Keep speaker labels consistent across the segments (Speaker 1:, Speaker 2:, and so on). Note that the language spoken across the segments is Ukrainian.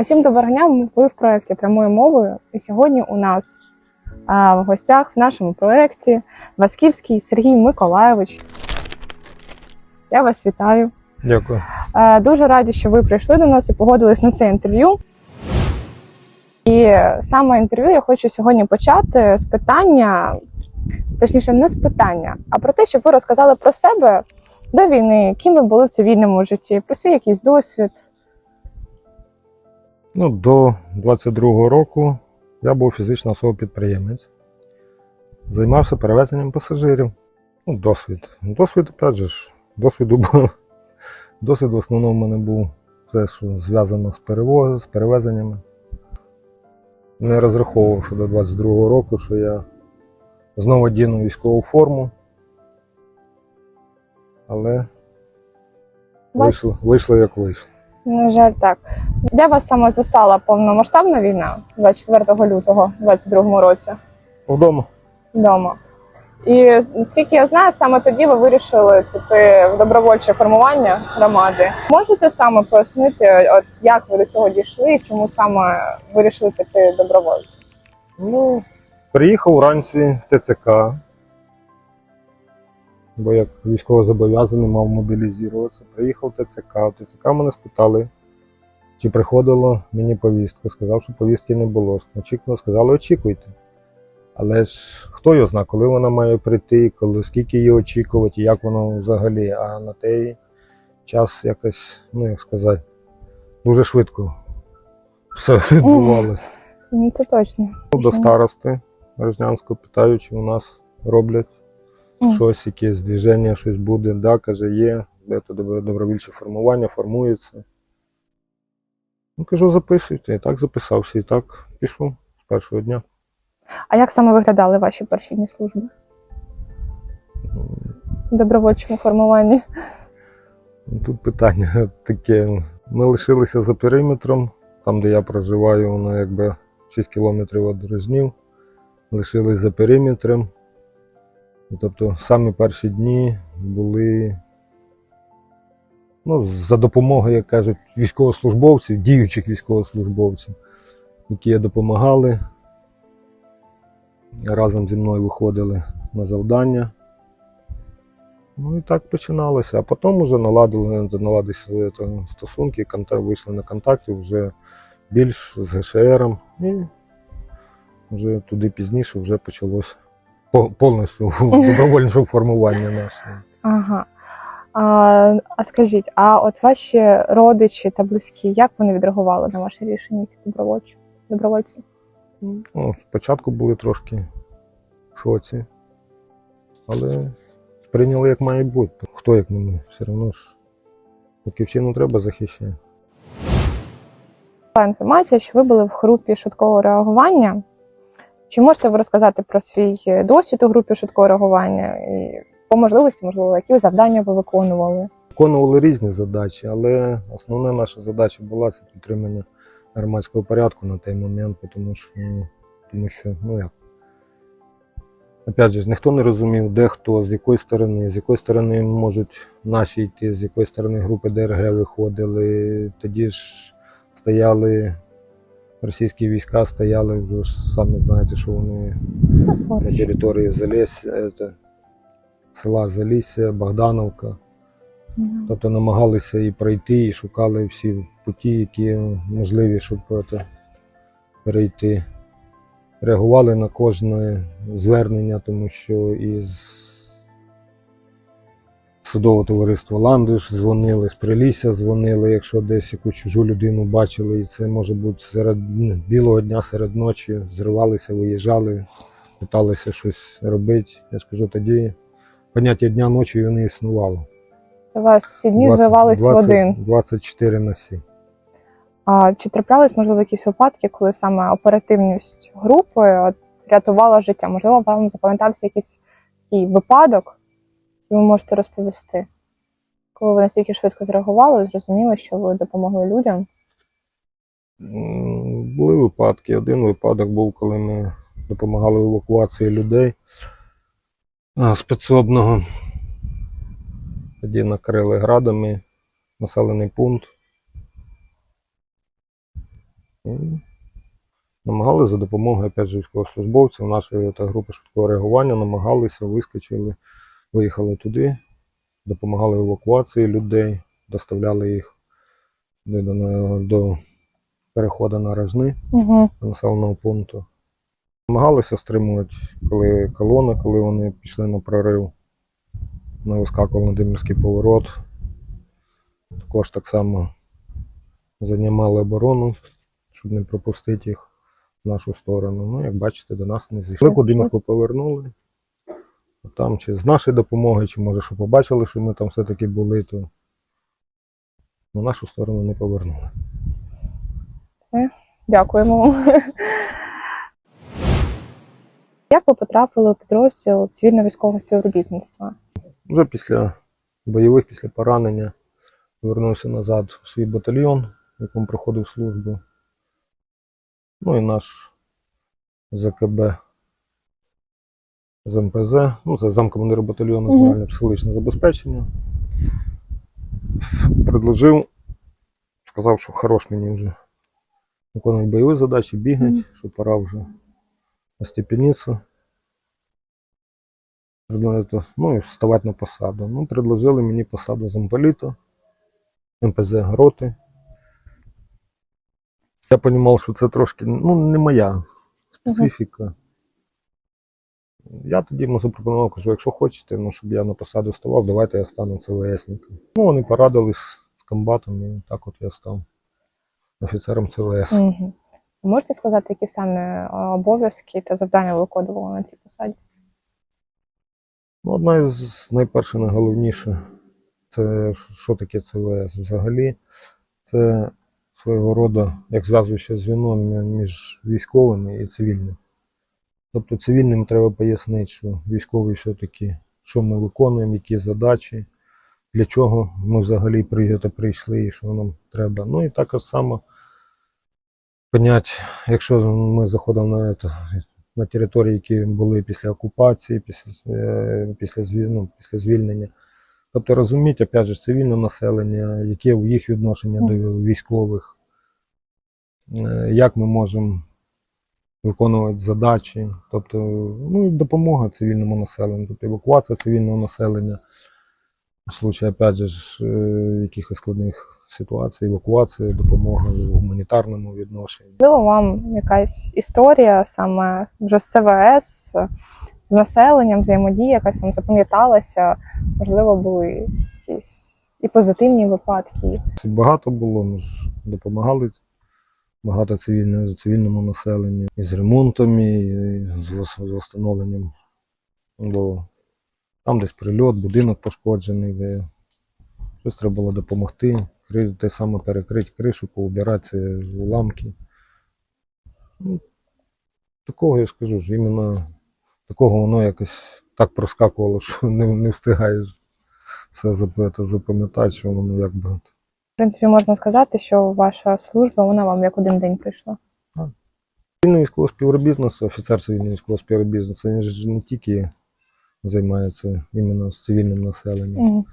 Speaker 1: Усім доброго дня. Ви в проєкті прямою мовою. І сьогодні у нас а, в гостях в нашому проєкті Васківський Сергій Миколайович. Я вас вітаю.
Speaker 2: Дякую.
Speaker 1: Е, Дуже раді, що ви прийшли до нас і погодились на це інтерв'ю. І саме інтерв'ю я хочу сьогодні почати з питання, точніше, не з питання, а про те, щоб ви розказали про себе до війни, ким ви були в цивільному житті, про свій якийсь досвід.
Speaker 2: Ну, до 22-го року я був фізична особа-підприємець. Займався перевезенням пасажирів. Ну, досвід. Досвід, опять же, досвіду був. Досвід в основному в мене був те, що зв'язано з, перево... з перевезеннями. Не розраховував, що до 22-го року, що я знову діну військову форму. Але
Speaker 1: Вас-
Speaker 2: вийшло, вийшло як вийшло.
Speaker 1: На жаль, так. Де вас саме застала повномасштабна війна 24 лютого 22 році
Speaker 2: Вдома.
Speaker 1: вдома? І наскільки я знаю, саме тоді ви вирішили піти в добровольче формування громади. Можете саме пояснити, от як ви до цього дійшли, і чому саме вирішили піти добровольцем?
Speaker 2: Ну, приїхав вранці в ТЦК, бо як військовозобов'язаний мав мобілізуватися. Приїхав в ТЦК. В ТЦК мене спитали, чи приходила мені повістка. Сказав, що повістки не було. Очікував, сказали, очікуйте. Але ж хто його знає, коли вона має прийти, коли, скільки її очікувати, як воно взагалі. А на той час якось, ну як сказати, дуже швидко все відбувалося.
Speaker 1: Ну це точно.
Speaker 2: До старости Рожнянського питаю, чи у нас роблять
Speaker 1: Мгм.
Speaker 2: щось, якесь движення, щось буде. Да, каже, є, де то добровільче формування, формується. Ну, кажу, записуйте. І так записався, і так пішов з першого дня.
Speaker 1: А як саме виглядали ваші перші дні служби в добровольчому формуванні?
Speaker 2: Тут питання таке. Ми лишилися за периметром, там, де я проживаю, воно якби 6 кілометрів від Рожнів. Лишились за периметром. Тобто самі перші дні були ну, за допомогою, як кажуть, військовослужбовців, діючих військовослужбовців, які допомагали. Разом зі мною виходили на завдання. Ну і так починалося. А потім вже наладили, наладили свої стосунки, вийшли на контакти вже більш з ГШРом. Вже туди пізніше вже почалось повністю добровольне формування наше.
Speaker 1: Ага. А, а скажіть, а от ваші родичі та близькі, як вони відреагували на ваше рішення йти добровольчі? Добровольці?
Speaker 2: Ну, спочатку були трошки в шоці, але сприйняли як має бути. Хто як не ми, все одно ж Батьківщину треба захищати.
Speaker 1: Інформація, що ви були в групі швидкого реагування. Чи можете ви розказати про свій е, досвід у групі швидкого реагування і по можливості, можливо, які завдання ви виконували?
Speaker 2: Виконували різні задачі, але основна наша задача була це підтримання громадського порядку на той момент, тому що, тому що ну як. Опять же, ніхто не розумів, де хто, з якої сторони, з якої сторони можуть наші йти, з якої сторони групи ДРГ виходили. Тоді ж стояли російські війська, стояли вже ж самі знаєте, що вони на території Залесь, села Залісся, Богдановка. Тобто намагалися і пройти, і шукали всі путі, які можливі, щоб це, перейти. Реагували на кожне звернення, тому що із судового товариства Ландиш дзвонили, з Прилісся дзвонили, якщо десь якусь чужу людину бачили, і це може бути серед ну, білого дня, серед ночі, зривалися, виїжджали, питалися щось робити. Я ж кажу, тоді поняття дня ночі не існувало.
Speaker 1: У вас всі дні
Speaker 2: 20
Speaker 1: зливались в
Speaker 2: 20
Speaker 1: один.
Speaker 2: 24 на 7.
Speaker 1: А чи траплялись, можливо, якісь випадки, коли саме оперативність групи от, рятувала життя? Можливо, вам запам'ятався якийсь такий випадок, який ви можете розповісти? Коли ви настільки швидко зреагували, ви зрозуміли, що ви допомогли людям?
Speaker 2: Були випадки. Один випадок був, коли ми допомагали в евакуації людей. спецобного. Тоді накрили градами населений пункт. І намагалися за допомогою опять же, військовослужбовців нашої групи швидкого реагування, намагалися, вискочили, виїхали туди, допомагали в евакуації людей, доставляли їх до, до, переходу на рожни
Speaker 1: Угу.
Speaker 2: до населеного пункту. Намагалися стримувати, коли колона, коли вони пішли на прорив, на вискакував на Димирський поворот. Також так само займали оборону, щоб не пропустити їх в нашу сторону. Ну, як бачите, до нас не зійшли. Куди ми повернули. Там чи з нашої допомоги, чи може, що побачили, що ми там все-таки були, то на нашу сторону не повернули.
Speaker 1: Все. Дякуємо вам. Як ви потрапили у підрозділ цивільно-військового співробітництва?
Speaker 2: Вже після бойових, після поранення повернувся назад у свій батальйон, в якому проходив службу. Ну і наш ЗКБ з МПЗ, ну це замкомандира батальйону загальне психологічне забезпечення. Предложив, сказав, що хорош мені вже виконувати бойові задачі, бігати,
Speaker 1: Мгм.
Speaker 2: що пора вже остепенитися. Ну і вставати на посаду. Ну, предложили мені посаду замполіта, МПЗ Гроти. Я розумів, що це трошки ну, не моя специфіка. Я тоді йому запропонував, кажу, якщо хочете, ну, щоб я на посаду ставав, давайте я стану ЦВСником. Ну, вони порадились з комбатом, і так от я став офіцером ЦВС.
Speaker 1: Угу. Можете сказати, які саме обов'язки та завдання ви виконували на цій посаді?
Speaker 2: Ну, одна із найперше, найголовніше, це що таке ЦВС? Взагалі, це свого роду як зв'язуюче звіно між військовими і цивільним. Тобто цивільним треба пояснити, що військовий все-таки, що ми виконуємо, які задачі, для чого ми взагалі при- прийшли і що нам треба. Ну і також само понять, якщо ми заходимо на, це, на території, які були після окупації, після, е, після, ну, після звільнення. Тобто розуміти, опять же, цивільне населення, яке у їх відношення до військових, е, як ми можемо виконувати задачі, тобто ну, допомога цивільному населенню, тобто евакуація цивільного населення. У случаї, опять же, ж, е, якихось складних ситуацій, евакуація, допомога у гуманітарному відношенні.
Speaker 1: Можливо, вам якась історія саме вже з ЦВС, з населенням, взаємодія, якась вам запам'яталася. Можливо, були якісь і позитивні випадки.
Speaker 2: Багато було, ми ж допомагали багато цивільному, цивільному населенню і з ремонтами, і з встановленням. Бо там десь прильот, будинок пошкоджений, де щось треба було допомогти, те саме перекрити кришу, поубирати уламки. Ну, такого я ж кажу, ж іменно такого воно якось так проскакувало, що не, не встигаєш все запам'ятати, що воно якби.
Speaker 1: В принципі, можна сказати, що ваша служба вона вам як один день прийшла.
Speaker 2: Цивільне військове співробітництво, офіцер цивільного військового співробітництва, він ж не тільки займається іменно з цивільним населенням.
Speaker 1: Мгм.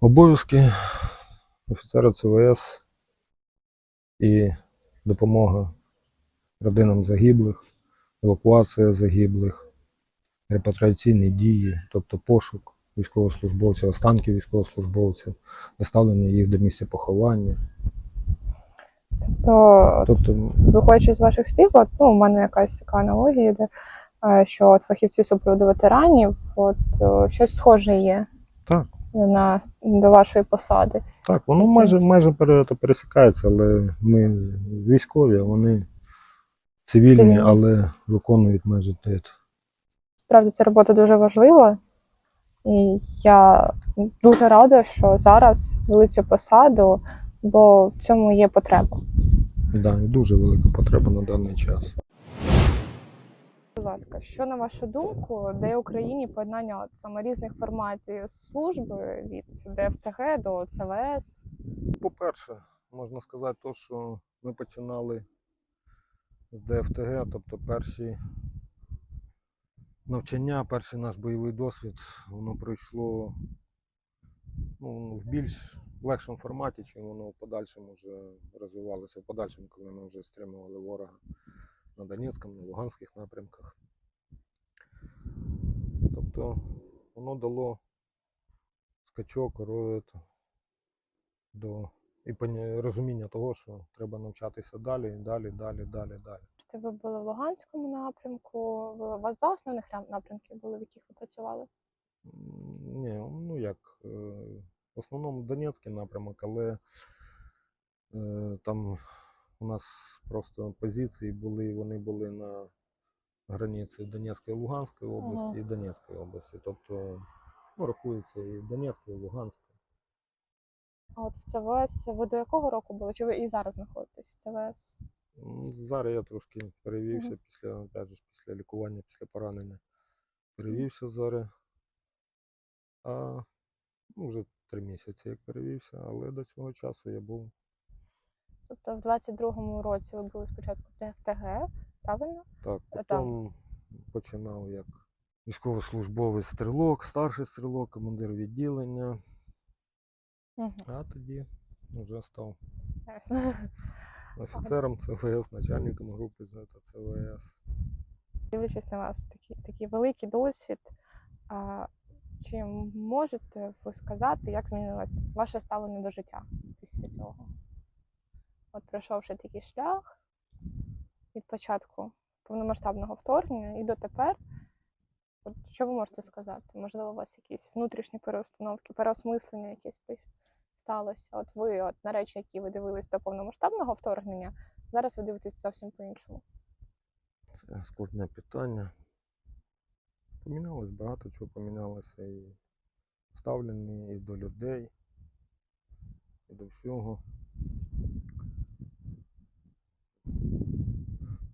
Speaker 2: Обов'язки офіцера ЦВС і допомога родинам загиблих, евакуація загиблих, репатріаційні дії, тобто пошук військовослужбовців, останків військовослужбовців, доставлення їх до місця поховання.
Speaker 1: То
Speaker 2: Тобто
Speaker 1: виходячи з ваших слів, от, ну, у мене якась така аналогія йде, е, що от фахівці супроводу ветеранів, от е, щось схоже є
Speaker 2: так.
Speaker 1: на до вашої посади.
Speaker 2: Так, воно майже, майже пересікається, але ми військові, а вони цивільні,
Speaker 1: Цивільні.
Speaker 2: але виконують майже те.
Speaker 1: Справді ця робота дуже важлива. І я дуже рада, що зараз вели цю посаду, бо в цьому є потреба.
Speaker 2: Да, дуже велика потреба на даний час.
Speaker 1: Будь ласка, що на вашу думку, дає Україні поєднання от саме різних форматів служби від ДФТГ до ЦВС?
Speaker 2: По-перше, можна сказати, то, що ми починали з ДФТГ, тобто перші навчання, перший наш бойовий досвід, воно пройшло ну, в більш легшому форматі, чим воно в подальшому вже розвивалося, в подальшому, коли ми вже стримували ворога на Донецькому, на Луганських напрямках. Тобто воно дало скачок до і розуміння того, що треба навчатися далі, далі, далі, далі, далі.
Speaker 1: Ви були в Луганському напрямку. Ви, у вас два основних напрямки були, в яких ви працювали?
Speaker 2: Ні, ну як, е, в основному Донецький напрямок, але е, там у нас просто позиції були, вони були на границі Донецької Луганської області
Speaker 1: Ага.
Speaker 2: і Донецької області. Тобто ну, рахується і Донецька, і Луганська.
Speaker 1: А от в ЦВС ви до якого року були? Чи ви і зараз знаходитесь в ЦВС?
Speaker 2: Зараз я трошки перевівся
Speaker 1: Мгм.
Speaker 2: після, опять же, після лікування, після поранення. Перевівся зараз. А ну, вже три місяці як перевівся, але до цього часу я був
Speaker 1: Тобто в 22-му році ви були спочатку в ТГ, правильно?
Speaker 2: Так,
Speaker 1: Е,
Speaker 2: потім починав як військовослужбовець стрілок, старший стрілок, командир відділення,
Speaker 1: Угу.
Speaker 2: а тоді вже став офіцером ЦВС, начальником групи з ЦВС.
Speaker 1: Дивлячись на вас, такий, такий великий досвід. А, чи можете ви сказати, як змінилось ваше ставлення до життя після цього? От пройшовши такий шлях від початку повномасштабного вторгнення і дотепер, от що ви можете сказати? Можливо, у вас якісь внутрішні переустановки, переосмислення якесь пи- сталося? От ви, от на речі, які ви дивились до повномасштабного вторгнення, зараз ви дивитесь зовсім по-іншому.
Speaker 2: Це складне питання. Помінялось багато чого помінялося і ставлення і до людей, і до всього.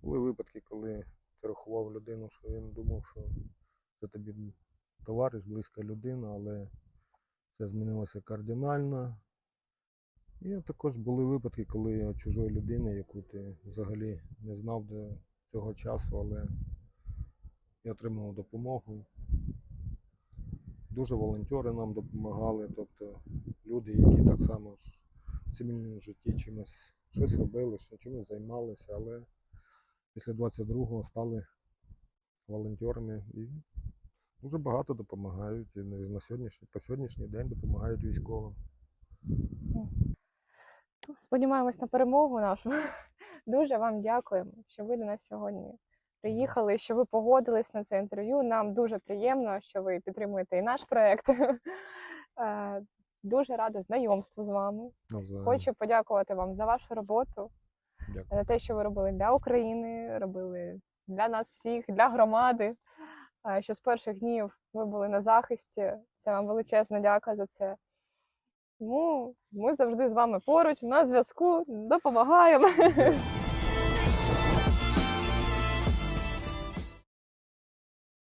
Speaker 2: Були випадки, коли ти рахував людину, що він думав, що це тобі товариш, близька людина, але це змінилося кардинально. І також були випадки, коли от чужої людини, яку ти взагалі не знав до цього часу, але я отримав допомогу. Дуже волонтери нам допомагали, тобто люди, які так само ж в цивільному житті чимось щось робили, чимось займалися, але після 22-го стали волонтерами і дуже багато допомагають. І на сьогоднішній, по сьогоднішній день допомагають військовим.
Speaker 1: Сподіваємось на перемогу нашу. Дуже вам дякуємо, що ви до нас сьогодні приїхали, що ви погодились на це інтерв'ю. Нам дуже приємно, що ви підтримуєте і наш проект. Е, Дуже рада знайомству з вами.
Speaker 2: Навзаєм.
Speaker 1: Хочу подякувати вам за вашу роботу,
Speaker 2: Дякую.
Speaker 1: за те, що ви робили для України, робили для нас всіх, для громади. Що з перших днів ви були на захисті. Це вам величезна дяка за це. Тому ми завжди з вами поруч, на зв'язку, допомагаємо.